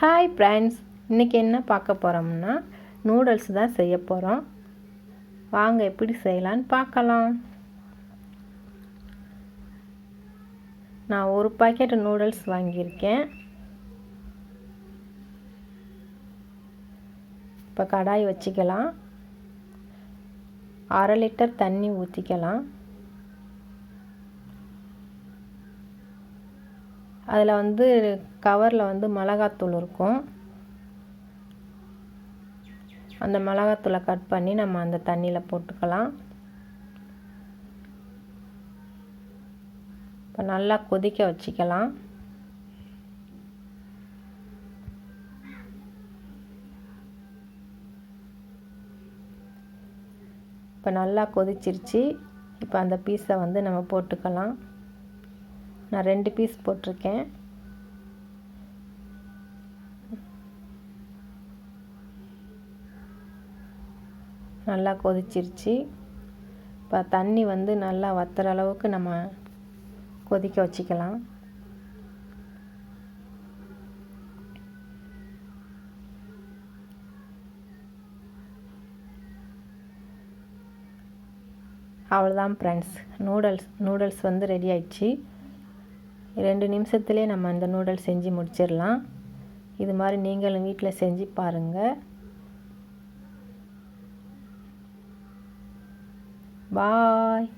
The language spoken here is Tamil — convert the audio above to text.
ஹாய் ஃப்ரெண்ட்ஸ் இன்றைக்கி என்ன பார்க்க போகிறோம்னா நூடுல்ஸ் தான் செய்ய போகிறோம் வாங்க எப்படி செய்யலான்னு பார்க்கலாம். நான் ஒரு பாக்கெட் நூடுல்ஸ் வாங்கியிருக்கேன். இப்போ கடாய் வச்சுக்கலாம். அரை லிட்டர் தண்ணி ஊற்றிக்கலாம் அதில் வந்து கவரில் வந்து மிளகாத்தூள் இருக்கும். அந்த மிளகாத்தூளை கட் பண்ணி நம்ம அந்த தண்ணியில் போட்டுக்கலாம். இப்போ நல்லா கொதிக்க வச்சுக்கலாம். இப்போ நல்லா கொதிச்சிருச்சு. இப்போ அந்த பீஸை வந்து நம்ம போட்டுக்கலாம். நான் ரெண்டு பீஸ் போட்டிருக்கேன். நல்லா கொதிச்சிருச்சு. இப்போ தண்ணி வந்து நல்லா வத்துற அளவுக்கு நம்ம கொதிக்க வச்சுக்கலாம். அவ்வளோதான் ஃப்ரெண்ட்ஸ் நூடுல்ஸ் நூடுல்ஸ் வந்து ரெடி ஆயிடுச்சு. ரெண்டு நிமிஷத்துலேயே நம்ம அந்த நூடல் செஞ்சு முடிச்சிடலாம். இது மாதிரி நீங்களும் வீட்டில் செஞ்சு பாருங்கள் பாய்.